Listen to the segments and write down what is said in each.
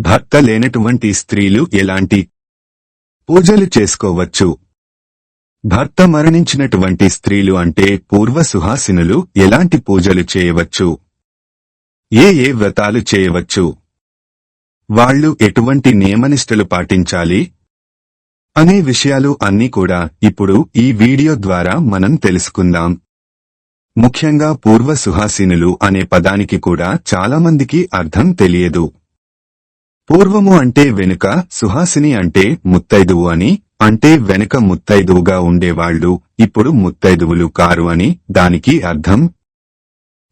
భర్త లేనటువంటి స్త్రీలు ఎలాంటి పూజలు చేసుకోవచ్చు? భర్త మరణించినటువంటి స్త్రీలు అంటే పూర్వ సుహాసినులు ఎలాంటి పూజలు చేయవచ్చు? ఏ ఏ వ్రతాలు చేయవచ్చు? వాళ్ళు ఎటువంటి నియమనిష్టలు పాటించాలి? అనే విషయాలు అన్నీ కూడా ఇప్పుడు ఈ వీడియో ద్వారా మనం తెలుసుకుందాం. ముఖ్యంగా పూర్వ సుహాసినులు అనే పదానికి కూడా చాలామందికి అర్థం తెలియదు. పూర్వము అంటే వెనుక సుహాసిని అంటే ముత్తైదువు అని అంటే వెనుక ముత్తైదువుగా ఉండేవాళ్ళు ఇప్పుడు ముత్తైదువులు కారు అని దానికి అర్థం.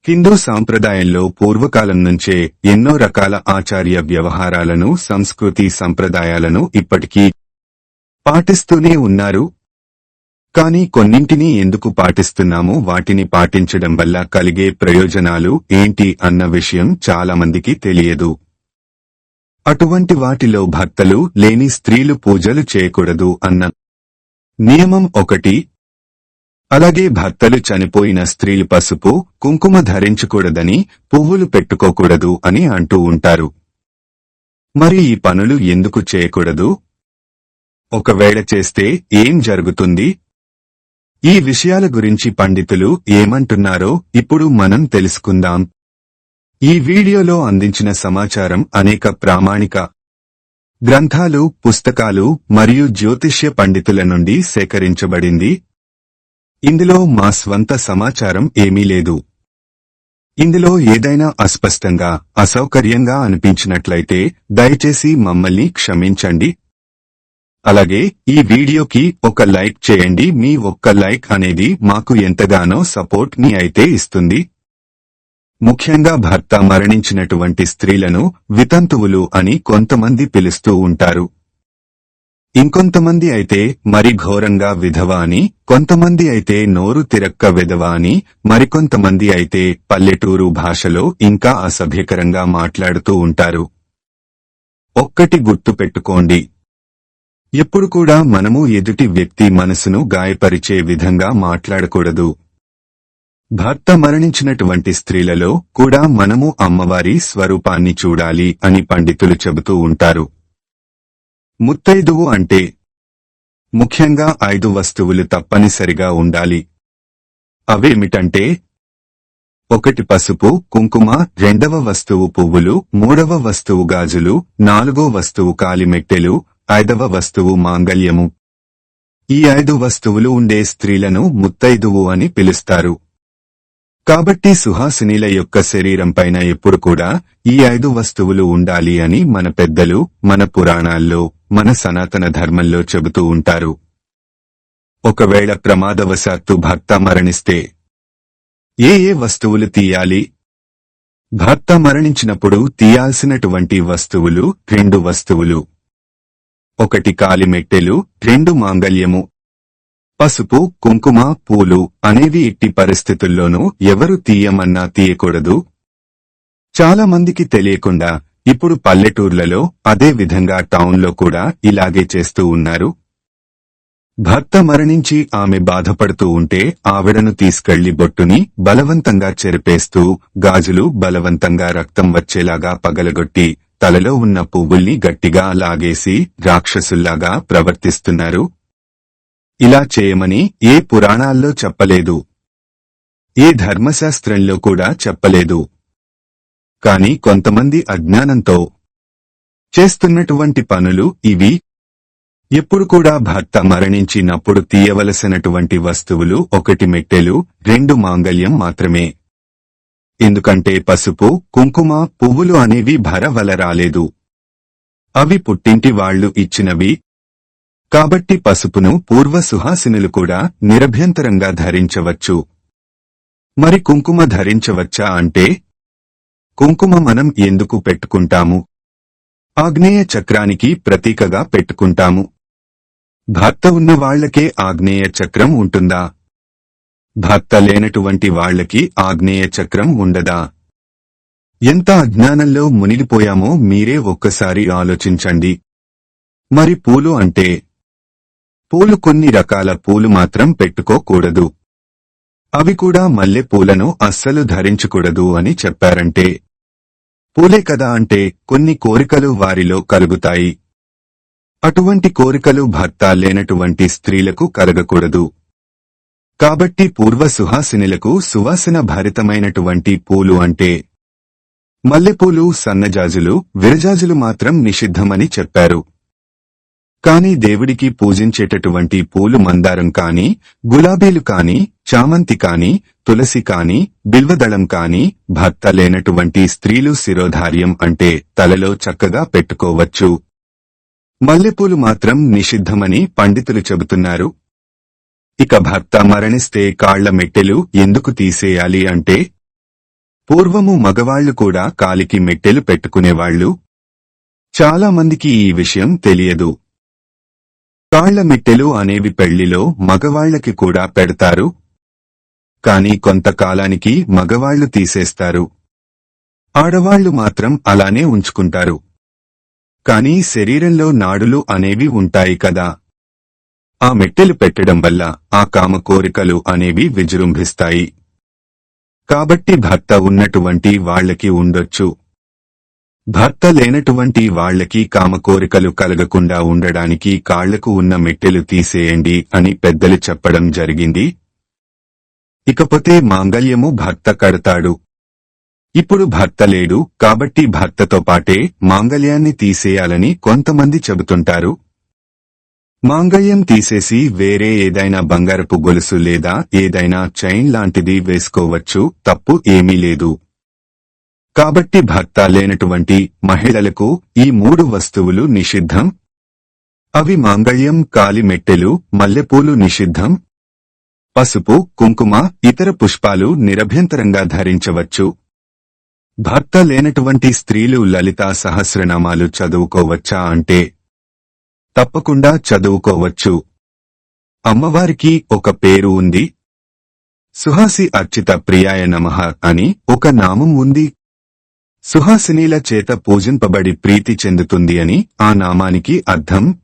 హిందూ సాంప్రదాయంలో పూర్వకాలం నుంచే ఎన్నో రకాల ఆచార్య వ్యవహారాలను సంస్కృతి సంప్రదాయాలను ఇప్పటికీ పాటిస్తూనే ఉన్నారు. కానీ కొన్నింటిని ఎందుకు పాటిస్తున్నామో వాటిని పాటించడం వల్ల కలిగే ప్రయోజనాలు ఏంటి అన్న విషయం చాలామందికి తెలియదు. అటువంటి వాటిలో భక్తలు లేని స్త్రీలు పూజలు చేయకూడదు అన్న నియమం ఒకటి. అలాగే భర్తలు చనిపోయిన స్త్రీలు పసుపు కుంకుమ ధరించకూడదని పువ్వులు పెట్టుకోకూడదు అని అంటూ ఉంటారు. మరి ఈ పనులు ఎందుకు చేయకూడదు? ఒకవేళ చేస్తే ఏం జరుగుతుంది? ఈ విషయాల గురించి పండితులు ఏమంటున్నారో ఇప్పుడు మనం తెలుసుకుందాం. ఈ వీడియోలో అందించిన సమాచారం అనేక ప్రామాణిక గ్రంథాలు పుస్తకాలు మరియు జ్యోతిష్య పండితుల నుండి సేకరించబడింది. ఇందులో మా స్వంత సమాచారం ఏమీ లేదు. ఇందులో ఏదైనా అస్పష్టంగా అసౌకర్యంగా అనిపించినట్లయితే దయచేసి మమ్మల్ని క్షమించండి. అలాగే ఈ వీడియోకి ఒక లైక్ చేయండి. మీ ఒక్క లైక్ అనేది మాకు ఎంతగానో సపోర్ట్ని అయితే ఇస్తుంది. ముఖ్యంగా భర్త మరణించినటువంటి స్త్రీలను వితంతువులు అని కొంతమంది పిలుస్తూ ఉంటారు. ఇంకొంతమంది అయితే మరి ఘోరంగా విధవ అని కొంతమంది అయితే నోరు తిరక్క విధవ అని మరికొంతమంది అయితే పల్లెటూరు భాషలో ఇంకా అసభ్యకరంగా మాట్లాడుతూ ఉంటారు. ఒక్కటి గుర్తు పెట్టుకోండి. ఎప్పుడు కూడా మనము ఎదుటి వ్యక్తి మనసును గాయపరిచే విధంగా మాట్లాడకూడదు. భర్త మరణించినటువంటి స్త్రీలలో కూడా మనము అమ్మవారి స్వరూపాన్ని చూడాలి అని పండితులు చెబుతూ ఉంటారు. ముత్తైదువు అంటే ముఖ్యంగా ఐదు వస్తువులు తప్పనిసరిగా ఉండాలి. అవేమిటంటే ఒకటి పసుపు కుంకుమ రెండవ వస్తువు పువ్వులు మూడవ వస్తువు గాజులు నాలుగో వస్తువు కాలిమెట్టెలు ఐదవ వస్తువు మాంగల్యము ఈ ఐదు వస్తువులు ఉండే స్త్రీలను ముత్తైదువు అని పిలుస్తారు. కాబట్టి సుహాసినీల యొక్క శరీరం పైన ఎప్పుడు కూడా ఈ ఐదు వస్తువులు ఉండాలి అని మన పెద్దలు మన పురాణాల్లో మన సనాతన ధర్మంలో చెబుతూ ఉంటారు. ఒకవేళ ప్రమాదవశాత్తు భర్త మరణిస్తే ఏ ఏ వస్తువులు తీయాలి? భర్త మరణించినప్పుడు తీయాల్సినటువంటి వస్తువులు రెండు వస్తువులు. ఒకటి కాలిమెట్టెలు రెండు మాంగల్యము పసుపు కుంకుమ పూలు అనేవి ఇట్టి పరిస్థితుల్లోనూ ఎవరు తీయమన్నా తీయకూడదు. చాలా మందికి తెలియకుండా ఇప్పుడు పల్లెటూర్లలో అదే విధంగా టౌన్లో కూడా ఇలాగే చేస్తూ ఉన్నారు. భర్త మరణించి ఆమె బాధపడుతూ ఉంటే ఆవిడను తీసుకెళ్ళి బొట్టుని బలవంతంగా చెరిపేస్తూ గాజులు బలవంతంగా రక్తం వచ్చేలాగా పగలగొట్టి తలలో ఉన్న పువ్వుల్ని గట్టిగా లాగేసి రాక్షసుల్లాగా ప్రవర్తిస్తున్నారు. ఇలా చేయమని ఏ పురాణాల్లో చెప్పలేదు. ఏ ధర్మశాస్త్రంలో కూడా చెప్పలేదు. కాని కొంతమంది అజ్ఞానంతో చేస్తున్నటువంటి పనులు ఇవి. ఎప్పుడు కూడా భర్త మరణించినప్పుడు తీయవలసినటువంటి వస్తువులు ఒకటి మెట్టెలు రెండు మాంగల్యం మాత్రమే. ఎందుకంటే పసుపు కుంకుమ పువ్వులు అనేవి భరవల రాలేదు. అవి పుట్టింటి వాళ్ళు ఇచ్చినవి కాబట్టి పసుపును పూర్వ సుహాసినులు కూడా నిరభ్యంతరంగా ధరించవచ్చు. మరి కుంకుమ ధరించవచ్చా అంటే? కుంకుమ మనం ఎందుకు పెట్టుకుంటాము? ఆగ్నేయ చక్రానికి ప్రతీకగా పెట్టుకుంటాము. భర్త ఉన్న వాళ్ళకే ఆగ్నేయ చక్రం ఉంటుందా? భర్త లేనటువంటి వాళ్ళకి ఆగ్నేయ చక్రం ఉండదా? ఎంత అజ్ఞానంలో మునిగిపోయామో మీరే ఒక్కసారి ఆలోచించండి. మరి పూలు అంటే? పూలు కొన్ని రకాల పూలు మాత్రం పెట్టుకోకూడదు. అవి కూడా మల్లె పూలను అస్సలు ధరించకూడదు అని చెప్పారంటే. పూలే కదా అంటే కొన్ని కోరికలు వారిలో కలుగుతాయి. అటువంటి కోరికలు భర్త లేనటువంటి స్త్రీలకు కలగకూడదు. కాబట్టి పూర్వ సుహాసినులకు సువాసన భరితమైనటువంటి పూలు అంటే మల్లెపూలు సన్నజాజులు విరజాజులు మాత్రం నిషిద్ధమని చెప్పారు. కాని దేవుడికి పూజించేటటువంటి పూలు మందారం కాని గులాబీలు కాని చామంతి కాని తులసి కాని బిల్వదళం కాని భర్త లేనటువంటి స్త్రీలు శిరోధార్యం అంటే తలలో చక్కగా పెట్టుకోవచ్చు. మల్లెపూలు మాత్రం నిషిద్ధమని పండితులు చెబుతున్నారు. ఇక భర్త మరణిస్తే కాళ్ళ మెట్టెలు ఎందుకు తీసేయాలి అంటే పూర్వము మగవాళ్ళు కూడా కాలికి మెట్టెలు పెట్టుకునేవాళ్ళు చాలా మందికి ఈ విషయం తెలియదు. కాళ్ళ మెట్టెలు అనేవి పెళ్ళిలో మగవాళ్ళకి కూడా పెడతారు. కాని కొంతకాలానికి మగవాళ్ళు తీసేస్తారు. ఆడవాళ్ళు మాత్రం అలానే ఉంచుకుంటారు. కాని శరీరంలో నాడులు అనేవి ఉంటాయి కదా. ఆ మెట్టెలు పెట్టడం వల్ల ఆ కామ కోరికలు అనేవి విజృంభిస్తాయి. కాబట్టి భర్త ఉన్నటువంటి వాళ్ళకి ఉండొచ్చు. భర్త లేనటువంటి వాళ్ళకి కామ కోరికలు కలగకుండా ఉండడానికి కాళ్ళకు ఉన్న మెట్టెలు తీసేయండి అని పెద్దలు చెప్పడం జరిగింది. ఇకపోతే మాంగల్యము భర్త కడతాడు. ఇప్పుడు భర్త లేడు కాబట్టి భర్తతో పాటే మాంగల్యాన్ని తీసేయాలని కొంతమంది చెబుతుంటారు. మాంగళ్యం తీసేసి వేరే ఏదైనా బంగారపు గొలుసు లేదా ఏదైనా చైన్ లాంటిది వేసుకోవచ్చు తప్పు ఏమీ లేదు. కాబట్టి భర్త లేనటువంటి మహిళలకు ఈ మూడు వస్తువులు నిషిద్ధం. అవి మాంగళ్యం కాలిమెట్టెలు మల్లెపూలు నిషిద్ధం. పసుపు కుంకుమ ఇతర పుష్పాలు నిరభ్యంతరంగా ధరించవచ్చు. భర్త లేనటువంటి స్త్రీలు లలితా సహస్రనామాలు చదువుకోవచ్చా అంటే తప్పకుండా చదువుకోవచ్చు. అమ్మవారికి ఒక పేరు ఉంది. సుహాసి అర్చిత ప్రియాయ నమః అని ఒక నామం ఉంది. సుహాసినీల చేత పూజింపబడి ప్రీతి చెందుతుంది అని ఆ నామానికి అర్థం?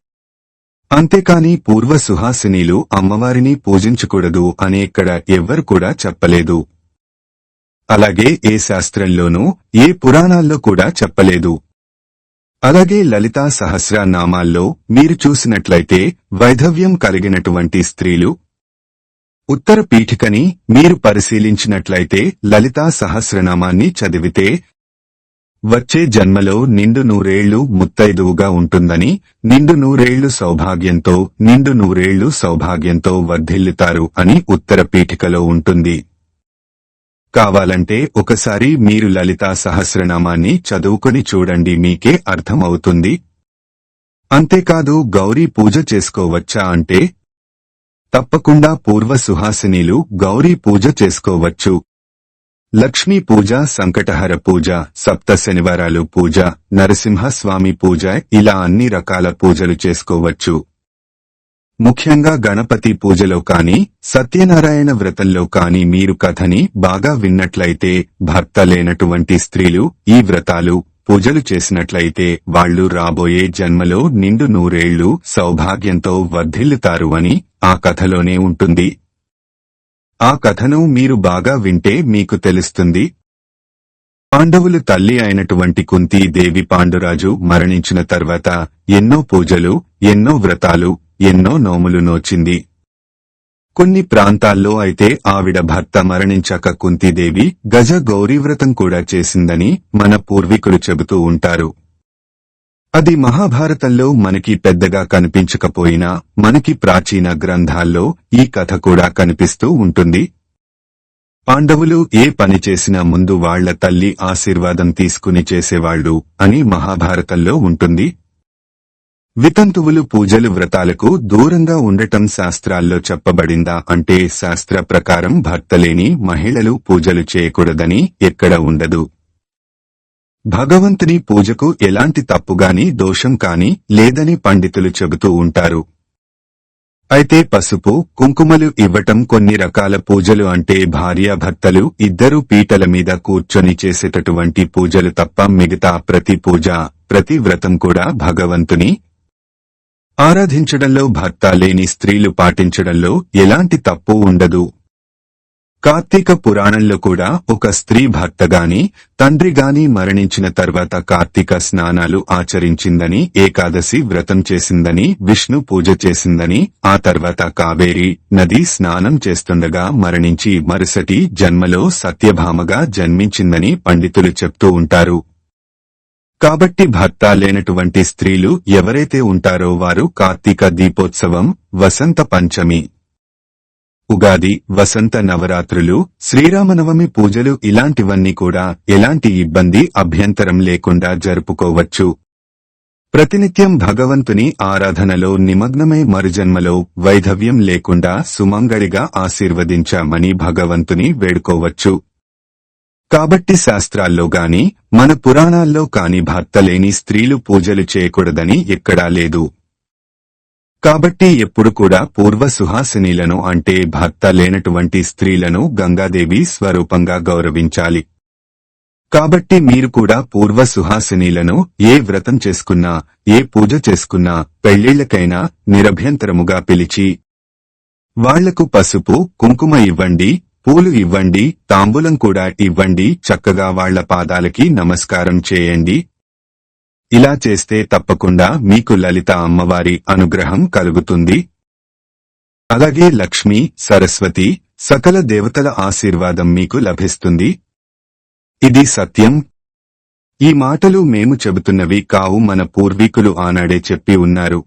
అంతేకాని పూర్వ సుహాసినీలు అమ్మవారిని పూజించకూడదు అని ఇక్కడ ఎవ్వరు కూడా చెప్పలేదు. అలాగే ఏ శాస్త్రంలోనూ ఏ పురాణాల్లో కూడా చెప్పలేదు. అలాగే లలితా సహస్రనామాల్లో మీరు చూసినట్లయితే వైధవ్యం కలిగినటువంటి స్త్రీలు ఉత్తర పీఠికని మీరు పరిశీలించినట్లయితే లలితా సహస్రనామాన్ని చదివితే వచ్చే జన్మలో నిండు నూరేళ్ళు ముత్తైదువుగా ఉంటుందని నిండు నూరేళ్ళు సౌభాగ్యంతో నిండు నూరేళ్ళు సౌభాగ్యంతో వర్ధిల్లుతారు అని ఉత్తర పీఠికలో ఉంటుంది. కావాలంటే ఒకసారి మీరు లలితా సహస్రనామాన్ని చదువుకొని చూడండి మీకే అర్థమవుతుంది. అంతేకాదు గౌరీ పూజ చేసుకోవచ్చా అంటే తప్పకుండా పూర్వ సుహాసినీలు గౌరీ పూజ చేసుకోవచ్చు. లక్ష్మీ పూజ సంకటహర పూజ సప్త శనివారాలు పూజ నరసింహస్వామి పూజ ఇలా అన్ని రకాల పూజలు చేసుకోవచ్చు. ముఖ్యంగా గణపతి పూజలో కాని సత్యనారాయణ వ్రతంలో కాని మీరు కథని బాగా విన్నట్లయితే భర్త లేనటువంటి స్త్రీలు ఈ వ్రతాలు పూజలు చేసినట్లయితే వాళ్ళు రాబోయే జన్మలో నిండు నూరేళ్ళు సౌభాగ్యంతో వర్ధిల్లుతారు అని ఆ కథలోనే ఉంటుంది. ఆ కథను మీరు బాగా వింటే మీకు తెలుస్తుంది. పాండవులు తల్లి అయినటువంటి కుంతీ దేవి పాండురాజు మరణించిన తర్వాత ఎన్నో పూజలు ఎన్నో వ్రతాలు ఎన్నో నోములు నోచింది. కొన్ని ప్రాంతాల్లో అయితే ఆవిడ భర్త మరణించాక కుంతీదేవి గజ గౌరీవ్రతం కూడా చేసిందని మన పూర్వీకులు చెబుతూ ఉంటారు. అది మహాభారతంలో మనకి పెద్దగా కనిపించకపోయినా మనకి ప్రాచీన గ్రంథాల్లో ఈ కథ కూడా కనిపిస్తూ ఉంటుంది. పాండవులు ఏ పని చేసినా ముందు వాళ్ళ తల్లి ఆశీర్వాదం తీసుకుని చేసేవాళ్ళు అని మహాభారతంలో ఉంటుంది. వితంతువులు పూజలు వ్రతాలకు దూరంగా ఉండటం శాస్త్రాల్లో చెప్పబడిందా అంటే శాస్త్ర ప్రకారం భర్తలేని మహిళలు పూజలు చేయకూడదని ఎక్కడ ఉండదు. భగవంతుని పూజకు ఎలాంటి తప్పుగాని దోషం కాని లేదని పండితులు చెబుతూ ఉంటారు. అయితే పసుపు కుంకుమలు ఇవ్వటం కొన్ని రకాల పూజలు అంటే భార్యాభర్తలు ఇద్దరు పీటల మీద కూర్చొని చేసేటటువంటి పూజలు తప్ప మిగతా ప్రతి పూజ ప్రతి వ్రతం కూడా భగవంతుని. ఆరాధించడంలో భర్త లేని స్త్రీలు పాటించడంలో ఎలాంటి తప్పు ఉండదు. కార్తీక పురాణంలో కూడా ఒక స్త్రీ భర్తగాని తండ్రిగాని మరణించిన తర్వాత కార్తీక స్నానాలు ఆచరించిందని ఏకాదశి వ్రతం చేసిందని విష్ణు పూజ చేసిందని ఆ తర్వాత కావేరి నది స్నానం చేస్తుండగా మరణించి మరుసటి జన్మలో సత్యభామగా జన్మించిందని పండితులు చెప్తూ ఉంటారు. కాబట్టి భర్త లేనటువంటి స్త్రీలు ఎవరైతే ఉంటారో వారు కార్తీక దీపోత్సవం వసంత పంచమి ఉగాది వసంత నవరాత్రులు శ్రీరామనవమి పూజలు ఇలాంటివన్నీ కూడా ఎలాంటి ఇబ్బంది అభ్యంతరం లేకుండా జరుపుకోవచ్చు. ప్రతినిత్యం భగవంతుని ఆరాధనలో నిమగ్నమై మరుజన్మలో వైధవ్యం లేకుండా సుమంగడిగా ఆశీర్వదించామని భగవంతుని వేడుకోవచ్చు. కాబట్టి శాస్త్రాల్లో గాని మన పురాణాల్లో కాని భర్త లేని స్త్రీలు పూజలు చేయకూడదని ఎక్కడా లేదు. కాబట్టి ఎప్పుడు కూడా పూర్వ సుహాసినీలను అంటే భర్త లేనటువంటి స్త్రీలను గంగాదేవి స్వరూపంగా గౌరవించాలి. కాబట్టి మీరు కూడా పూర్వ సుహాసినీలను ఏ వ్రతం చేసుకున్నా ఏ పూజ చేసుకున్నా పెళ్ళిళ్ళకైనా నిరభ్యంతరముగా పిలిచి వాళ్ళకు పసుపు కుంకుమ ఇవ్వండి పూలు ఇవ్వండి తాంబూలం కూడా ఇవ్వండి చక్కగా వాళ్ళ పాదాలకి నమస్కారం చేయండి. ఇలా చేస్తే తప్పకుండా మీకు లలిత అమ్మవారి అనుగ్రహం కలుగుతుంది. అలాగే లక్ష్మి సరస్వతి సకల దేవతల ఆశీర్వాదం మీకు లభిస్తుంది. ఇది సత్యం. ఈ మాటలు మేము చెబుతున్నవి కావు మన పూర్వీకులు ఆనాడే చెప్పి ఉన్నారు.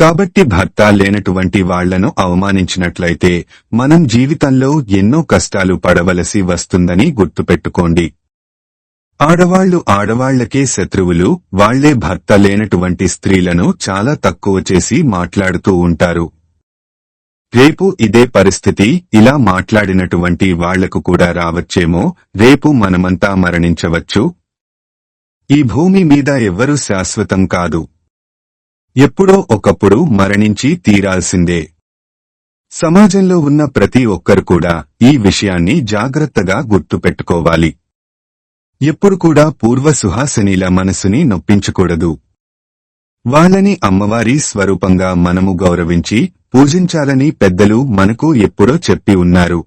కాబట్టి భర్త లేనటువంటి వాళ్ళను అవమానించినట్లయితే మనం జీవితంలో ఎన్నో కష్టాలు పడవలసి వస్తుందని గుర్తుపెట్టుకోండి. ఆడవాళ్ళు ఆడవాళ్ళకే శత్రువులు వాళ్ళే భర్త లేనటువంటి స్త్రీలను చాలా తక్కువ చేసి మాట్లాడుతూ ఉంటారు. రేపు ఇదే పరిస్థితి ఇలా మాట్లాడినటువంటి వాళ్ళకు కూడా రావచ్చేమో రేపు మనమంతా మరణించవచ్చు. ఈ భూమి మీద ఎవ్వరూ శాశ్వతం కాదు. ఎప్పుడో ఒకప్పుడు మరణించి తీరాల్సిందే. సమాజంలో ఉన్న ప్రతి ఒక్కరు కూడా ఈ విషయాన్ని జాగ్రత్తగా గుర్తుపెట్టుకోవాలి. ఎప్పుడు కూడా పూర్వ సుహాసినీల మనసుని నొప్పించకూడదు. వాళ్ళని అమ్మవారి స్వరూపంగా మనము గౌరవించి పూజించాలని పెద్దలు మనకు ఎప్పుడో చెప్పి ఉన్నారు.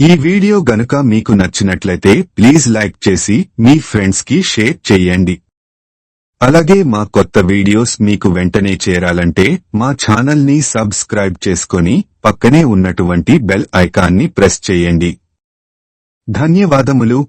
ఈ వీడియో గనుక మీకు నచ్చినట్లయితే ప్లీజ్ లైక్ చేసి మీ ఫ్రెండ్స్కి షేర్ చెయ్యండి అలాగే మా కొత్త వీడియోస్ మీకు వెంటనే చేరాలంటే మా ఛానల్ని సబ్స్క్రైబ్ చేసుకొని పక్కనే ఉన్నటువంటి బెల్ ఐకాన్ని ప్రెస్ చేయండి. ధన్యవాదములు.